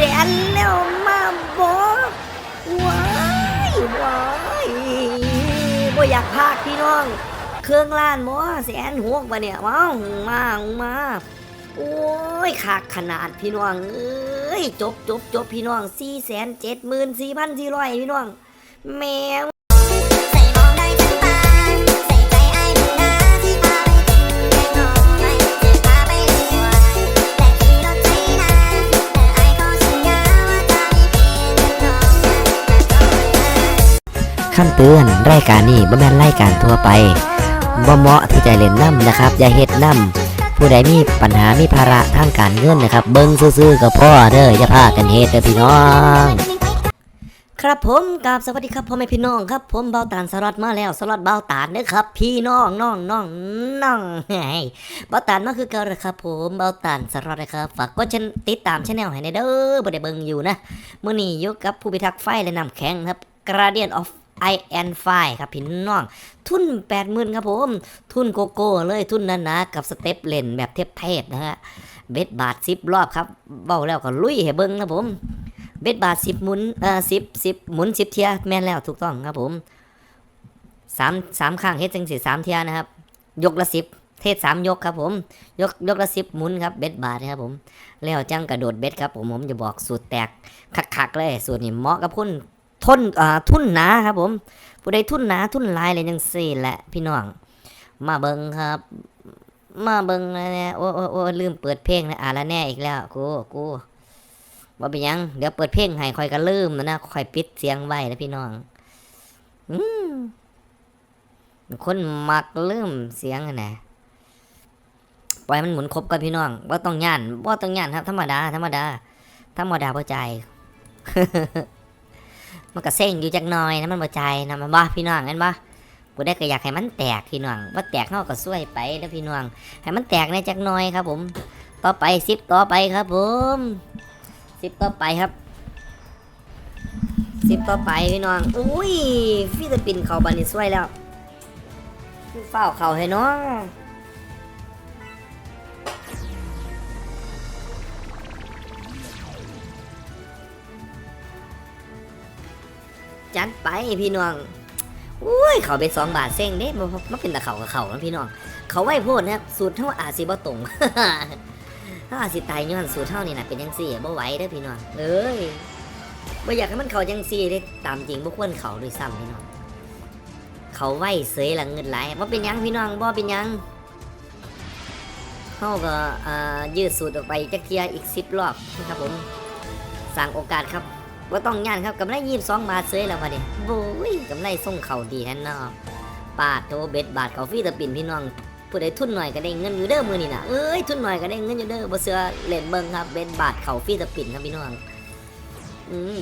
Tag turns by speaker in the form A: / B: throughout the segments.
A: แสนแล้วมาบอกว้ายว้ายบ่อยากพากพี่น้อง เครื่องล้านบ่แสนหกวะเนี่ยว้าวมามาโอ้ยขากขนาดพี่น้องเอ้ยจบจบจบพี่น้องสี่แสนเจ็ดหมื่นสี่พันสี่ร้อยพี่น้องแมว
B: คำเตือนรายการนี้บ่แม่นรายการทั่วไปบ่เหมาะที่จะเล่นน้ำนะครับ อย่าเฮ็ดน้ำผู้ใดมีปัญหามีภาระทางการเงินนะครับ เบิ่งซื่อๆกับพ่อเด้ออย่าพากันเฮ็ดเด้อพี่น้อง
A: ครับผมกับสวัสดีครับพ่อแม่พี่น้องครับ ผมเบาตานสลัดมาแล้วสลัดเบาตานเด้อครับ พี่น้องน้องน้องน้องไงเบาตานมาคือเก่าเลยครับ ผมเบาตานสลัดนะครับฝากกดชันติดตามช anel ให้ในเด้อบ่ได้เบิ่งอยู่นะมื้อนี้อยู่กับผู้พิทักษ์ไฟและน้ำแข็งครับ Guardian of I and f i ครับพี่น้อง ทุน80,000ครับผม ทุนโกโก้เลยทุนหนาๆกับสเต็ปเลนแบบเทพๆนะฮะ เบ็ดบาท10รอบครับ เบ้าแล้วก็ลุยให้เบิ่งครับผม เบ็ดบาทสิบหมุนเอ่อสิบสิบหมุนสิบเทียแม่นแล้วถูกต้องครับผมสามสามข้างเฮ็ดจังสิสามเทียนะครับ ยกละสิบเทศสามยกครับผม ยกยกละสิบหมุนครับเบ็ดบาทนะครับผม แล้วจังกระโดดเบ็ดครับผมผมจะบอกสูตรแตกคักๆเลยสูตรนี้เหมาะกับคน ทนอ่าทุนหนาครับ ผมผู้ใดทุนหนาทุนลายเลยจังสี่แหละพี่น้อง มาเบิงครับ มาเบิงนะเนี่ยโอ้โอ้โอ้ลืมเปิดเพลงนะอ่าละแน่อีกแล้วกูกูว่าเป็นยังเดี๋ยวเปิดเพลงให้คอยก็ลืมนะนะคอยปิดเสียงไว้นะพี่น้องอืมคนมักลืมเสียงนะปล่อยมันหมุนครบกันพี่น้องว่าต้องย่านว่าต้องย่านครับธรรมดาธรรมดาธรรมดาพอใจ มันก็เส้งอยู่จักหน่อยนะมันพอใจนะมันบ้าพี่น้องงั้นบ้ากูได้ก็อยากให้มันแตกพี่น้องว่าแตกเขาก็ช่วยไปนะพี่น้องให้มันแตกในจักหน่อยครับ ผม ต่อไปซิปต่อไปครับ ผมสิบต่อไปครับสิบต่อไปพี่น้องอุ้ยฟิลิปปินส์เขาบันนี่สวยแล้วเฝ้าเขาให้น้อง จัดไปพี่น้องอุ้ยเขาไปสองบาทเซ้งเด้มันมันเป็นตะเขากับเขานะพี่น้อง เขาไหวโพดนะครับสูตรเท่าอาจสิบ่ตรงถ้าอาจสิตายย้อนสูตรเท่านี่นะเป็นยังสี่บ่ไหวเด้อพี่น้องเอ้ยบ่อยากให้มันเขาจังซี่เด้ตามจริงบ่ควรเขาด้วยซ้ำพี่น้อง เขาไหวเสยหลังเงินไหลบ่เป็นยังพี่น้องบ่เป็นยังเฮาก็ยืดสูตรออกไปจักเทียอีก10รอบนะครับผมสร้างโอกาสครับ บ่าต้องย่านครับกำไร22บาทเสยแล้วบัดนี้โอ้ยกำไรส่งเข่าดีแท้นาะปาดโตเบ็ดบาทเขาฟีตะปินพี่น้องผู้ใดทุนหน่อยก็ได้เงินอยู่เด้อมือนี่นะเอ้ยทุนหน่อยก็ได้เงินอยู่เด้อบ่เสือเล่นเบิ่งครับเบ็ดบาทเขาฟีตะปินครับพี่น้อง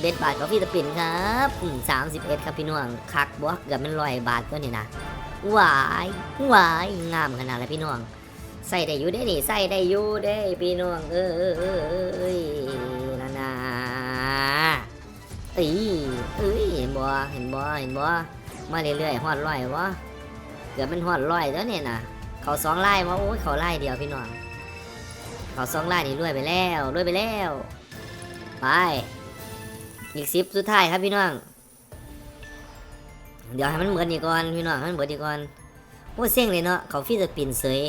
A: เบ็ดบาทเขาฟีตะปินครับอืม31ครับพี่น้องคักบ่เกือบมันร้อยบาทก็นี่นะหวายหวายงามขนาดเลยพี่น้องใส่ได้อยู่ได้นี่ใส่ได้อยู่ได้พี่น้องเอ้ย เอ้ยเอ้ยเห็นบ่เห็นบ่เห็นบ่มาเรื่อยๆฮอดร้อยวะเกือบมันฮอดร้อยแล้วเนี่ยนะเขาสองไล่มาโอ้ยเขาไล่เดียวพี่น้องเขาสองไล่นี่รวยไปแล้วรวยไปแล้วไปอีกสิบสุดท้ายครับพี่น้องเดี๋ยวให้มันเหมือนอีก่อนพี่น้องให้มันเหมือนอีก่อนโอ้ยเซ็งเลยเนาะเขาฟี่จะปินเสย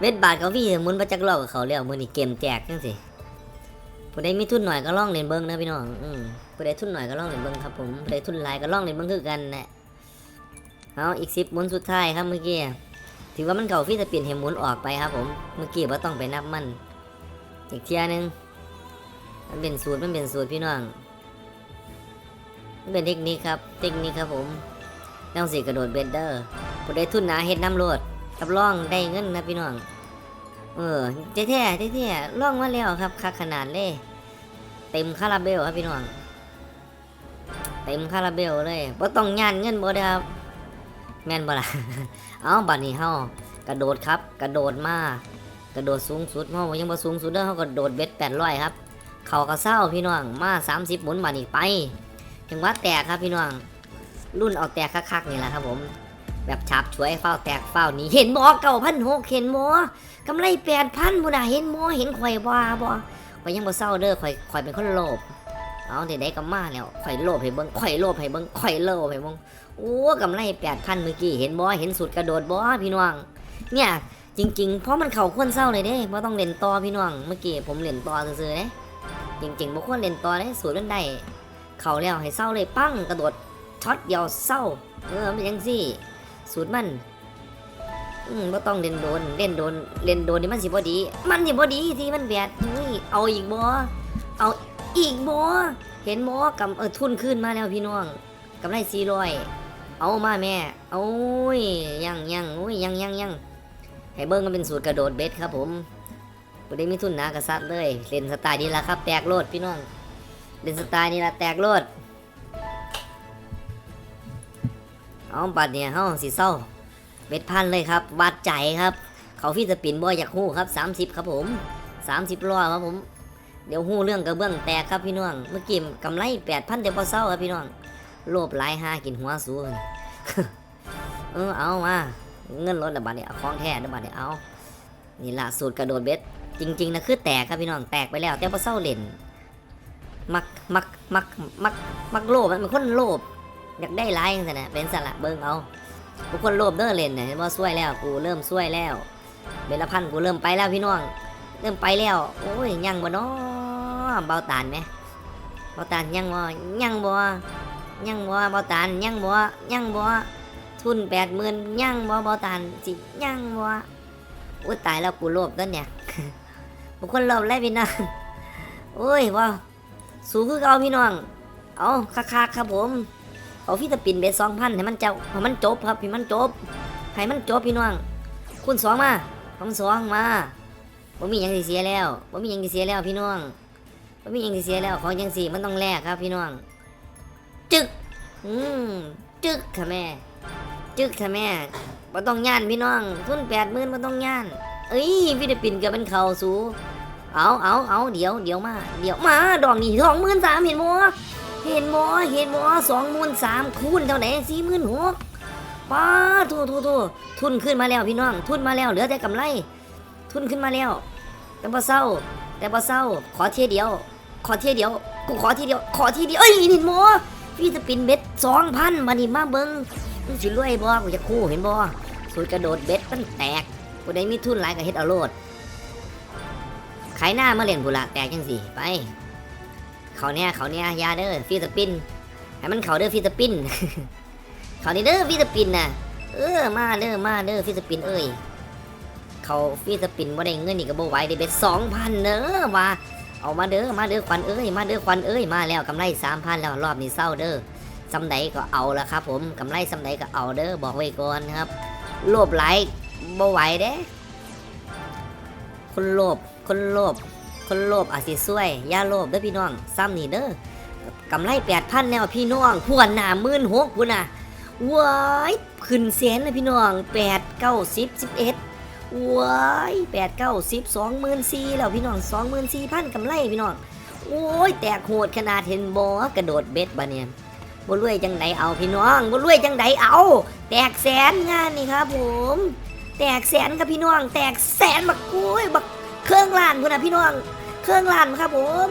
A: เม็ดบาทเขาฟี่จะมุนประจักรอบกับเขาแล้วมือนี่เกมแจกจังสิ ผู้ใดมีทุนหน่อยก็ล่องเล่นเบิ้งนะพี่น้องอืมผู้ใดทุนหน่อยก็ล่องเล่นเบิ้งครับผมผู้ใดทุนหลายก็ล่องเล่นเบิ้งคือกันแหละเอาอีกสิบหมุนสุดท้ายครับเมื่อกี้ถือว่ามันเก่าพี่จะเปลี่ยนเหหมุนออกไปครับผมเมื่อกี้ว่าต้องไปนับมัน อีกเทียหนึงมันเป็นสูตรมันเป็นสูตรพี่น้องมันเป็นเทคนิคครับ เทคนิคครับผมต้องสีกระโดดเบนเดอร์ผู้ได้ทุนหนาเฮ็ดน้ำโลดรับรองได้เงินนะพี่น้องเออแท้แท้แท้แท้ๆล่องมาแล้วครับคักขนาดเลย เต็มคาราเบลครับพี่น้องเต็มคาราเบลเลยบ่ต้องย่านเงินบ่ได้ครับ แม่นบ่ล่ะ เอาบัดนี้เฮากระโดดครับ กระโดดมากระโดดสูงสุดเฮายังบ่สูงสุดเด้อเฮากระโดดเบ็ด800ครับ เข่าก็เศร้าพี่น้องมา 30หมุนบัดนี้ไป ถึงว่าแตกครับพี่น้อง รุ่นเอาแตกคักๆนี่แหละครับผม แบบฉับช่วยเฝ้าแตกเฝ้าหนี้เห็นบ่เก่าพันหกเห็นบ่กำไรแปดพันบ่น่ะเห็นบ่เห็นข่อยว่าบ่ข่ อยยังบ่เศร้าเด้อข่อยข่อยเป็นคนโลภเอาเดี๋ยวได้ก็มาแล้วข่อยโลภให้เบิ่งข่อยโลภให้เบิ่งข่อยโลภให้เบิ่งโอ้กำไร8,000เมื่อกี้เห็นบ่เห็นสุดกระโดดบ่พี่น้อง เนี่ยจริง ๆ เพราะมันเข้าควรเศร้าเลยเด้บ่ต้องเล่นต่อพี่น้องเมื่อกี้ผมเล่นต่อซื่อๆเด้จริงๆบ่ควรเล่นต่อเด้สูตรมันได้เข้าแล้วให้เศร้าเลยปั้งกระโดดช็อตเดียวเศร้าเออมันเป็นจังซี่สูตรมัน อืมบ่ต้องเล่นโดน เล่นโดน เล่นโดนนี่มันสิบ่ดี มันสิบ่ดีที่มันแบดเฮ้ยเอาอีกบ่เอาอีกบ่เห็นบ่กำเออทุนขึ้นมาแล้วพี่น้องกำไร400เอามาแม่เอาโอ้ยยังยังโอ้ยยังยังยังให้เบิ่งกันเป็นสูตรกระโดดเบ็ดครับผมบ่ได้มีทุนหนากระซัดเลยเล่นสไตล์นี้ละครับ แตกโลดพี่น้องเล่นสไตล์นี้ละแตกโลดเอาบัดเนี่ยเฮาสิเศร้า เบ็ดพันเลยครับวัดใจครับ เขาพี่สปินบ่อยากฮู้ครับ 30 ครับผม 30ล้อครับผม เดี๋ยวฮู้เรื่องกระเบื้องแตกครับพี่น้อง เมื่อกี้กำไร8,000เดี๋ยวพอเศร้าครับพี่น้อง โลภหลายหากินหัวสูงเออเอามา เงินลดระบาดเนี่ยเอาของแท้ระบาดเนี่ยเอานี่ละสูตรกระโดดเบ็ดจริงๆนะคือแตกครับพี่น้องแตกไปแล้ว แต่พอเศร้าเล่นมักมักมักมักมักโลภมันเป็นคนโลภอยากได้หลายจังซั่นน่ะเป็นสละเบิ่งเอา ทุกคนโลภเด้อเล่นนี่ยเห็นว่าซวยแล้วกูเริ่มซวยแล้วเบลพันกูเริ่มไปแล้วพี่น้อง เริ่มไปแล้ว โอ้ยยังบ่เนาะเบาตานไหมเบาตานยังบ่ยังบ่ยังบ่เบาตานยังบ่ยังบ่ทุนแปดหมื่นยังบ่เบาตานสิยังบ่อุ้ยตายแล้วกูโลภต้นเนี่ยบุคคลโลภแล้วพี่น้องโอ้ยว่าสูงคือเก่าพี่น้อง เอาคักๆครับผม เอาฟิตปินเบสสองพันให้มันเจ้าให้มันจบครับให้มันจบให้มันจบพี่น้องคุณสองมาของสองมาบ่มีหยังเสียแล้วบ่มีหยังเสียแล้วพี่น้องบ่มีหยังเสียแล้วของจังสี่มันต้องแลกครับพี่น้อง จึกอืมจึกค่ะแม่ จึกค่ะแม่บ่ต้องย่านพี่น้องทุนแปดหมื่นบ่ต้องย่าน เอ้ยฟิตปินก็เป็นเขาสูเอาเอาเอาเดี๋ยวเดี๋ยวมา เดี๋ยวมา ดอกนี่สองหมื่นสามเห็นบ่ เห็นบ่เห็นบ่สองหมื่นสามคูณเท่าไหร่สี่หมื่นหกป้าทูทูทูทุนขึ้นมาแล้วพี่น้อง ทุนมาแล้วเหลือแต่กำไร ทุนขึ้นมาแล้ว แต่พอเศร้า แต่พอเศร้า ขอเทียเดียว ขอเทียเดียวกูขอทีเดียว ขอทีเดียวเอ้ยเห็นบ่พี่จะปินเบ็ดสองพันมานี่มาเบิ้งมึงสิรวยบ่กูจะคู่เห็นบ่สูตรกระโดดเบ็ดมันแตกกูได้มีทุนหลายกับเฮ็ดเอาโลดขายหน้ามาเล่นบุละแตกจังสิไป เขาเนี่ยเขาเนี่ยยาเด้อฟิลิปปินให้มันเขาเด้อฟิลิปปินเขานี่เด้อฟิลิปปินน่ะเออมาเด้อมาเด้อฟิลิปปินเอ้ยเขาฟิลิปปินส์บ่ได้เงินนี่ก็บ่ไหวได้เบ็ดสองพันเด้อว่าเอามาเด้อมาเด้อควันเอ้ยมาเด้อควันเอ้ยมาแล้วกำไรสามพันแล้วรอบนี้เศร้าเด้อสำใดก็เอาละครับ ผมกำไรสำใดก็เอาเด้อบอกไว้ก่อนครับโลภหลายบ่ไหวเด้คนโลภคนโลภ คนโลภอาจสิซวยอย่าโลภเด้อพี่น้องซ้ำนี่เด้อกำไรแปดพันแนวพี่น้องพวนหน้ามื่นหกพุ่นน่ะว้ายขึ้นแสนเลยพี่น้องแปดเก้าสิบสิบเอ็ดว้ายแปดเก้าสิบสองหมื่นสี่แล้วพี่น้องสองหมื่นสี่พันกำไรพี่น้องโอ้ยแตกโหดขนาดเห็นบอกระโดดเบ็ดบะเนี่ยบ่รวยจังไดเอาพี่น้องบ่รวยจังไดเอา แตกแสนงานนี่ครับผม แตกแสนครับพี่น้อง แตกแสนบักกุ้ยบักเครื่องล้านพุ่นน่ะพี่น้อง เครื่องล้านครับผม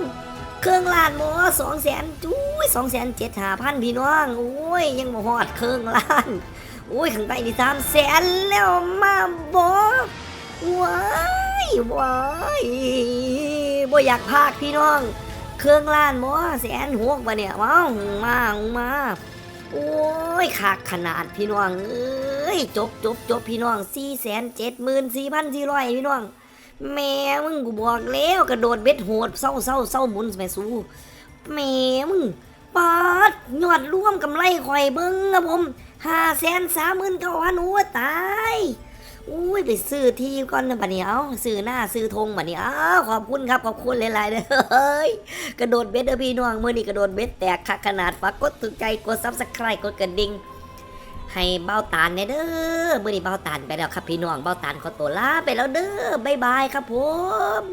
A: เครื่องล้านหมอสองแสนจุ้ยสองแสนเจ็ดหาพันพี่น้องโอ้ยยังบ่ฮอดเครื่องล้านโอ้ยข้างใต้นี่สามแสนแล้วมาบอว้ายว้ายบ่อยากพากพี่น้อง เครื่องล้านหมอแสนหกบะเนี่ยว้าวมามาโอ้ยขากขนาดพี่น้องเอ้ยจบจบจบพี่น้องสี่แสนเจ็ดหมื่นสี่พันสี่ร้อยพี่น้อง แม่มึงกูบอกแล้วกระโดดเบ็ดโหดเศร้าเศร้าเศร้าหมุนแม่สู้แม่มึงปาดยอดร่วมกำไรข่อยเบิ้งครับผมห้าแสนสามหมื่นเก้าพันโอ้ตายอุ้ยไปซื้อที่ก่อนนะบัดนี้เอาซื้อหน้าซื้อธงบัดนี้อ้าวขอบคุณครับขอบคุณหลายๆเด้อเฮ้ยกระโดดเบ็ดเด้อพี่น้องมื่อนี้กระโดดเบ็ดแตกคักขนาดฝากกดถูกใจกดซับสไครต์กดกระดิ่ง ให้เบ้าตาลเนี่ยเด้อมื่อนี้เบ้าตาลไปแล้วครับพี่น้องเบ้าตาลขอตัวลาไปแล้วเด้อบ๊ายบายครับผม